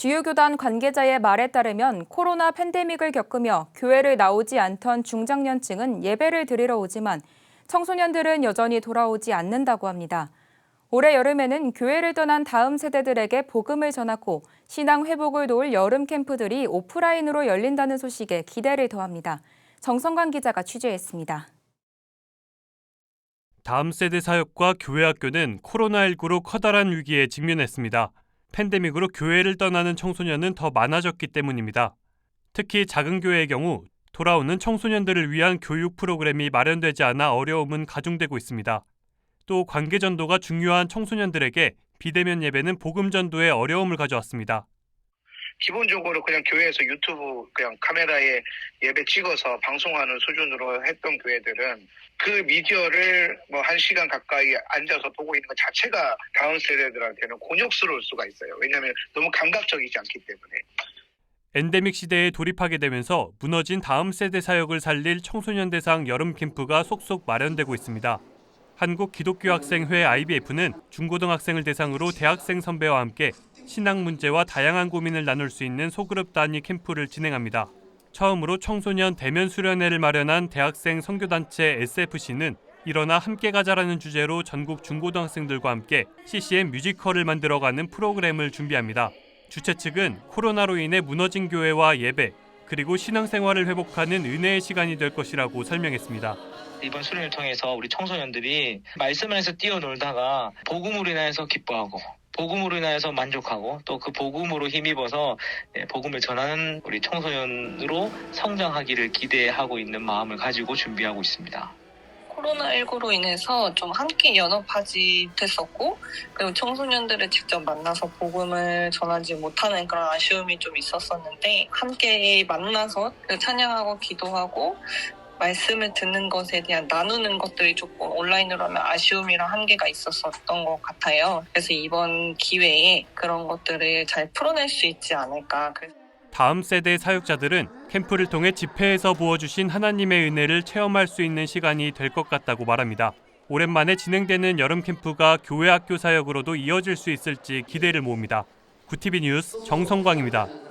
주요 교단 관계자의 말에 따르면 코로나 팬데믹을 겪으며 교회를 나오지 않던 중장년층은 예배를 드리러 오지만 청소년들은 여전히 돌아오지 않는다고 합니다. 올해 여름에는 교회를 떠난 다음 세대들에게 복음을 전하고 신앙 회복을 도울 여름 캠프들이 오프라인으로 열린다는 소식에 기대를 더합니다. 정성관 기자가 취재했습니다. 다음 세대 사역과 교회 학교는 코로나19로 커다란 위기에 직면했습니다. 팬데믹으로 교회를 떠나는 청소년은 더 많아졌기 때문입니다. 특히 작은 교회의 경우 돌아오는 청소년들을 위한 교육 프로그램이 마련되지 않아 어려움은 가중되고 있습니다. 또 관계 전도가 중요한 청소년들에게 비대면 예배는 복음 전도에 어려움을 가져왔습니다. 기본적으로 그냥 교회에서 유튜브 그냥 카메라에 예배 찍어서 방송하는 수준으로 했던 교회들은 그 미디어를 뭐 한 시간 가까이 앉아서 보고 있는 것 자체가 다음 세대들한테는 곤욕스러울 수가 있어요. 왜냐하면 너무 감각적이지 않기 때문에. 엔데믹 시대에 돌입하게 되면서 무너진 다음 세대 사역을 살릴 청소년 대상 여름 캠프가 속속 마련되고 있습니다. 한국 기독교 학생회 IBF는 중고등학생을 대상으로 대학생 선배와 함께 신앙 문제와 다양한 고민을 나눌 수 있는 소그룹 단위 캠프를 진행합니다. 처음으로 청소년 대면 수련회를 마련한 대학생 선교단체 SFC는 일어나 함께 가자라는 주제로 전국 중고등학생들과 함께 CCM 뮤지컬을 만들어가는 프로그램을 준비합니다. 주최 측은 코로나로 인해 무너진 교회와 예배 그리고 신앙생활을 회복하는 은혜의 시간이 될 것이라고 설명했습니다. 이번 수련을 통해서 우리 청소년들이 말씀 안에서 뛰어놀다가 복음으로 인하여서 기뻐하고 복음으로 인하여서 만족하고 또 그 복음으로 힘입어서 예, 복음을 전하는 우리 청소년으로 성장하기를 기대하고 있는 마음을 가지고 준비하고 있습니다. 코로나19로 인해서 좀 함께 연합하지 못했었고, 그리고 청소년들을 직접 만나서 복음을 전하지 못하는 그런 아쉬움이 좀 있었었는데, 함께 만나서 그 찬양하고 기도하고, 말씀을 듣는 것에 대한 나누는 것들이 조금 온라인으로 하면 아쉬움이랑 한계가 있었었던 것 같아요. 그래서 이번 기회에 그런 것들을 잘 풀어낼 수 있지 않을까. 다음 세대 사역자들은 캠프를 통해 집회에서 부어주신 하나님의 은혜를 체험할 수 있는 시간이 될 것 같다고 말합니다. 오랜만에 진행되는 여름 캠프가 교회 학교 사역으로도 이어질 수 있을지 기대를 모읍니다. 구티비 뉴스 정성광입니다.